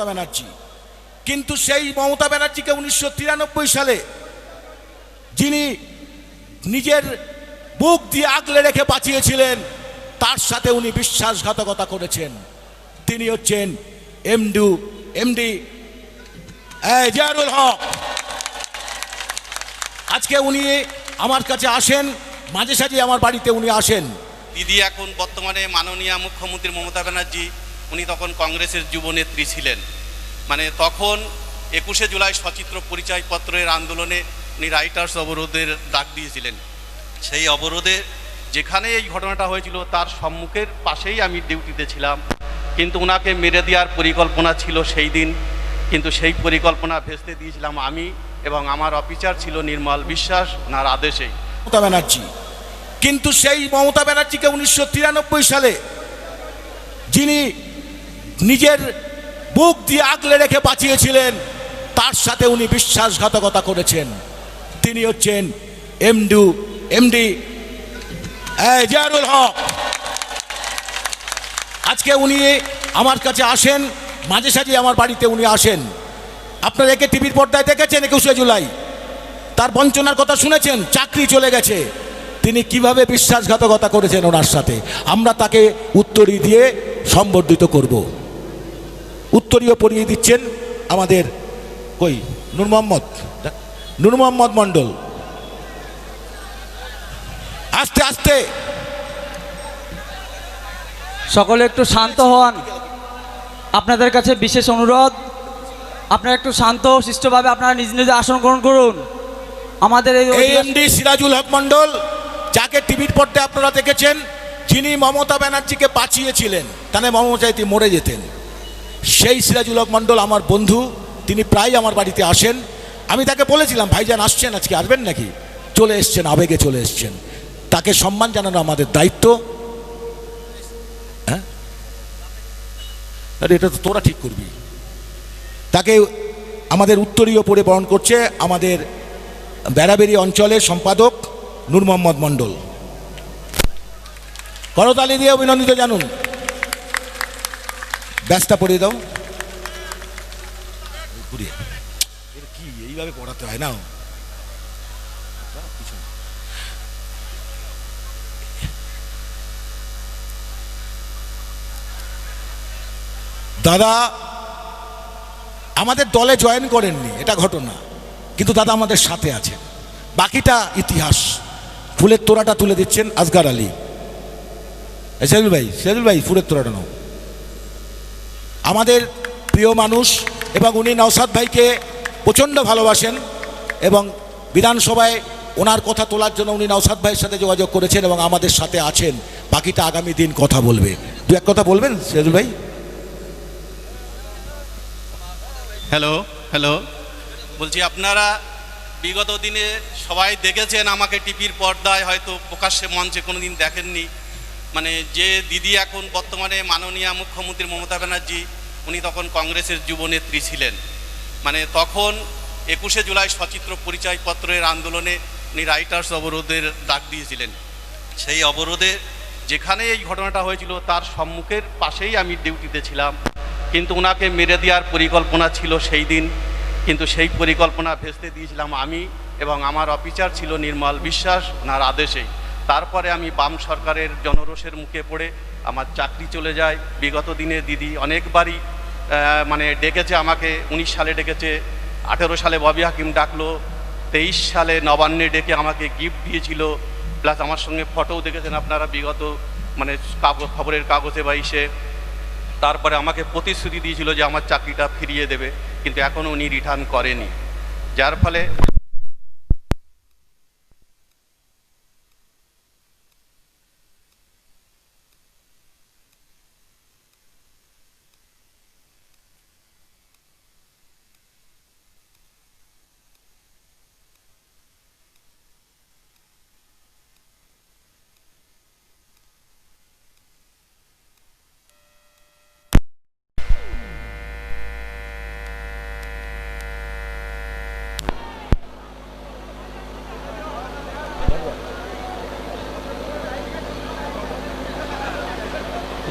মমতা ব্যানার্জি। কিন্তু সেই মমতা ব্যানার্জিকে উনিশশো তিরানব্বই সালে যিনি নিজের বুক দিয়ে আগলে রেখে বাঁচিয়েছিলেন তার সাথে উনি বিশ্বাসঘাতকতা করেছেন। তিনি হচ্ছেন এমডু, এমডি জিয়ারুল হক। আজকে উনি আমার কাছে আসেন, মাঝে সাঝে আমার বাড়িতে উনি আসেন। দিদি, এখন বর্তমানে মাননীয় মুখ্যমন্ত্রী মমতা ব্যানার্জি উনি তখন কংগ্রেসের যুবনেত্রী ছিলেন। মানে তখন একুশে জুলাই সচিত্র পরিচয়পত্রের আন্দোলনে উনি রাইটার্স অবরোধের ডাক দিয়েছিলেন। সেই অবরোধে যেখানে এই ঘটনাটা হয়েছিল, তার সম্মুখের পাশেই আমি ডিউটিতে ছিলাম। কিন্তু ওনাকে মেরে দেওয়ার পরিকল্পনা ছিল সেই দিন। কিন্তু সেই পরিকল্পনা ভেস্তে দিয়েছিলাম আমি এবং আমার অফিসার ছিল নির্মল বিশ্বাস, ওনার আদেশেই মমতা ব্যানার্জি। কিন্তু সেই মমতা ব্যানার্জিকে উনিশশো তিরানব্বই সালে যিনি নিজের বুক দিয়ে আগলে রেখে বাঁচিয়েছিলেন। তার সাথে উনি বিশ্বাসঘাতকতা করেছেন। তিনি হচ্ছেন এমডু, এমডি জিয়ারুল হক। আজকে উনি আমার কাছে আসেন, মাঝে সাঝে আমার বাড়িতে উনি আসেন। আপনারা একে টিভির পর্দায় দেখেছেন একুশে জুলাই? তার বঞ্চনার কথা শুনেছেন? চাকরি চলে গেছে। তিনি কীভাবে বিশ্বাসঘাতকতা করেছেন ওনার সাথে? আমরা তাকে উত্তরই দিয়ে সম্বর্ধিত করব। উত্তরীয় পরিয়ে দিচ্ছেন আমাদের কই? নূর মোহাম্মদ। নূর মোহাম্মদ মণ্ডল। আস্তে আস্তে। সকলে একটু শান্ত হন। আপনাদের কাছে বিশেষ অনুরোধ আপনারা একটু শান্ত শিষ্টভাবে আপনারা নিজ নিজ আসন গ্রহণ করুন। আমাদের এই এএমডি সিরাজুল হক মণ্ডল যাকে টিভির পর্দায় আপনারা দেখেছেন যিনি মমতা ব্যানার্জিকে বাঁচিয়েছিলেন তাহলে মমতা মরে যেতেন। সেই সিরাজুল হক মণ্ডল আমার বন্ধু, তিনি প্রায় আমার বাড়িতে আসেন। আমি তাকে বলেছিলাম, ভাইজান আসছেন আজকে, আসবেন নাকি? চলে এসছেন, আবেগে চলে এসছেন। তাকে সম্মান জানানো আমাদের দায়িত্ব। হ্যাঁ? এটা তো তোরা ঠিক করবি। তাকে আমাদের উত্তরীয় পরে বরণ করছে আমাদের বেড়াবেড়ি অঞ্চলের সম্পাদক নূর মোহাম্মদ মণ্ডল। করতালি দিয়ে অভিনন্দিত জানুন। ব্যাসটা পড়িয়ে দাও। ঘুরিয়ে। কি এইভাবে পড়াতে হয় না? দাদা আমাদের দলে জয়েন করেননি এটা ঘটনা। কিন্তু দাদা আমাদের সাথে আছে বাকিটা ইতিহাস। ফুলের তোড়াটা তুলে দিচ্ছেন আজগার আলী। সেজুল ভাই সেজুল ভাই ফুলের তোড়াটা নাও। আমাদের প্রিয় মানুষ এবং উনি নওসাদ ভাইকে প্রচণ্ড ভালোবাসেন এবং বিধানসভায় ওনার কথা তোলার জন্য উনি নওসাদ ভাইয়ের সাথে যোগাযোগ করেছেন এবং আমাদের সাথে আছেন। বাকিটা আগামী দিন কথা বলবে। দু এক কথা বলবেন সেজুল ভাই? হ্যালো হ্যালো বলছি, আপনারা বিগত দিনে সবাই দেখেছেন আমাকে টিভির পর্দায় হয়তো প্রকাশ্যে মঞ্চে কোনো দিন দেখেননি। মানে যে দিদি এখন বর্তমানে মাননীয় মুখ্যমন্ত্রী মমতা ব্যানার্জি, উনি তখন কংগ্রেসের যুবনেত্রী ছিলেন। মানে তখন একুশে জুলাই সচিত্র পরিচয়পত্রের আন্দোলনে উনি রাইটার্স অবরোধের ডাক দিয়েছিলেন। সেই অবরোধে যেখানে এই ঘটনাটা হয়েছিল, তার সম্মুখের পাশেই আমি ডিউটিতে ছিলাম। কিন্তু ওনাকে মেরে দেওয়ার পরিকল্পনা ছিল সেই দিন। কিন্তু সেই পরিকল্পনা ভেস্তে দিয়েছিলাম আমি এবং আমার অফিসার ছিল নির্মল বিশ্বাস, ওনার আদেশেই। তারপরে আমি বাম সরকারের জনরোষের মুখে পড়ে আমার চাকরি চলে যায়। বিগত দিনে দিদি অনেকবারই মানে ডেকেছে আমাকে, উনিশ সালে ডেকেছে, আঠেরো সালে ববি হাকিম ডাকলো, তেইশ সালে নবান্নে ডেকে আমাকে গিফট দিয়েছিল প্লাস আমার সঙ্গে ফটোও দেখেছেন আপনারা বিগত মানে কাগজ, খবরের কাগজে বা ইসে। তারপরে আমাকে প্রতিশ্রুতি দিয়েছিল যে আমার চাকরিটা ফিরিয়ে দেবে, কিন্তু এখনও উনি রিটার্ন করেনি। যার ফলে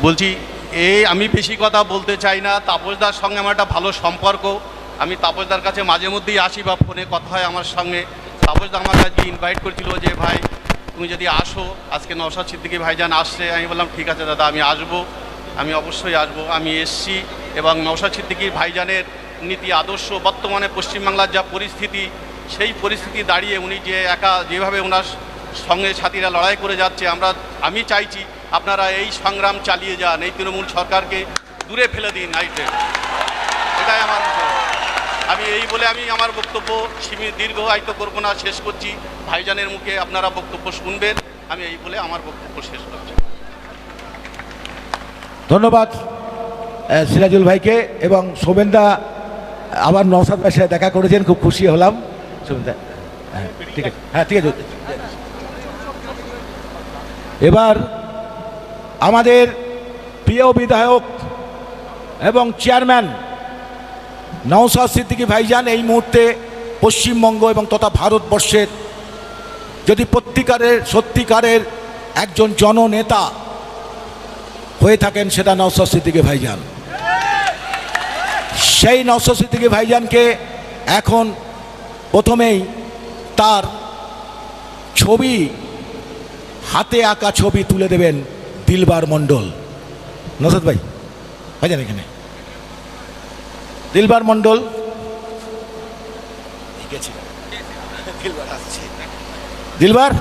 বলছি এই আমি বেশি কথা বলতে চাই না, তাপসদার সঙ্গে আমার একটা ভালো সম্পর্ক। আমি তাপসদার কাছে মাঝে মধ্যেই আসি বা ফোনে কথা হয় আমার সঙ্গে। তাপসদা আমার কাছে ইনভাইট করেছিল যে, ভাই, তুমি যদি আসো, আজকে নওশাদ সিদ্দিকি ভাইজান আসছে। আমি বললাম, ঠিক আছে দাদা, আমি আসব। আমি অবশ্যই আসব। আমি এসছি এবং নওশাদ সিদ্দিকি ভাইজানের নীতি, আদর্শ, বর্তমানে পশ্চিমবাংলার যা পরিস্থিতি, সেই পরিস্থিতি দাঁড়িয়ে উনি যে একা যেভাবে ওনার সঙ্গে সাথীরা লড়াই করে যাচ্ছে, আমরা, আমি চাইছি আপনারা এই সংগ্রাম চালিয়ে যান, এই তৃণমূল সরকারকে দূরে ফেলে দিন নাইটে এটাই আমার আমি এই বলে আমি আমার বক্তব্য সীমিত, দীর্ঘায়িত করব না, শেষ করছি। ভাইজানের মুখে আপনারা বক্তব্য শুনবেন। আমি এই বলে আমার বক্তব্য শেষ করছি। ধন্যবাদ সিরাজুল ভাইকে এবং শোভেনদা আবার নওসাদ ভাইয়ের সাথে দেখা করেছেন, খুব খুশি হলাম। শোভেনদা হ্যাঁ ঠিক আছে। হ্যাঁ ঠিক আছে। এবার আমাদের প্রিয় বিধায়ক এবং চেয়ারম্যান নওসাদ সিদ্দিকী ভাইজান এই মুহূর্তে পশ্চিমবঙ্গ এবং তথা ভারতবর্ষের যদি প্রত্যিকারের সত্যিকারের একজন জননেতা হয়ে থাকেন সেটা নওসাদ সিদ্দিকী ভাইজান। সেই নওসাদ সিদ্দিকী ভাইজানকে এখন প্রথমেই তার ছবি, হাতে আঁকা ছবি তুলে দেবেন দিলবার মণ্ডল। নসাদ ভাই ভাইজান এখানে? দিলবার মণ্ডল। দিলবার আসছে। দিলবার?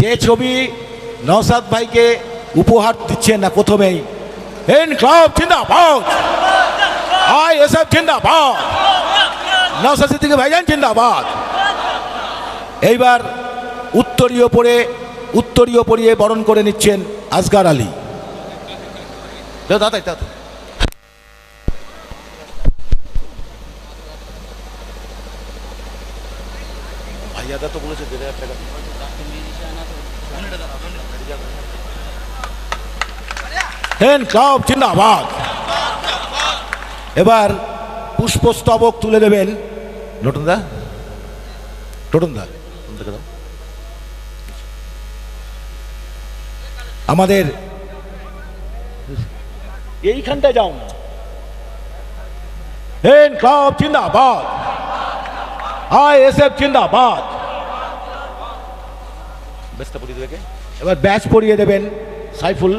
যে ছবি নওসাদ ভাইকে উপহার দিচ্ছেন না প্রথমেই এন ক্লাব জিন্দাবাদ। আই এসএফ জিন্দাবাদ। নওসাদ সিদ্দিকী ভাইজান জিন্দাবাদ। এইবার উত্তরীয় পরে উত্তরীয় পরিয়ে বরণ করে নিচ্ছেন আসগার আলী। দাদা দাদা এবার পুষ্পস্তবক তুলে দেবেন নটনদা টোটনদা আমাদের এইখানটা যাও না। হেন ক্লাব জিন্দাবাদ। আই এস এফ জিন্দাবাদ এবার ব্যাচ পরিয়ে দেবেন সাইফুল।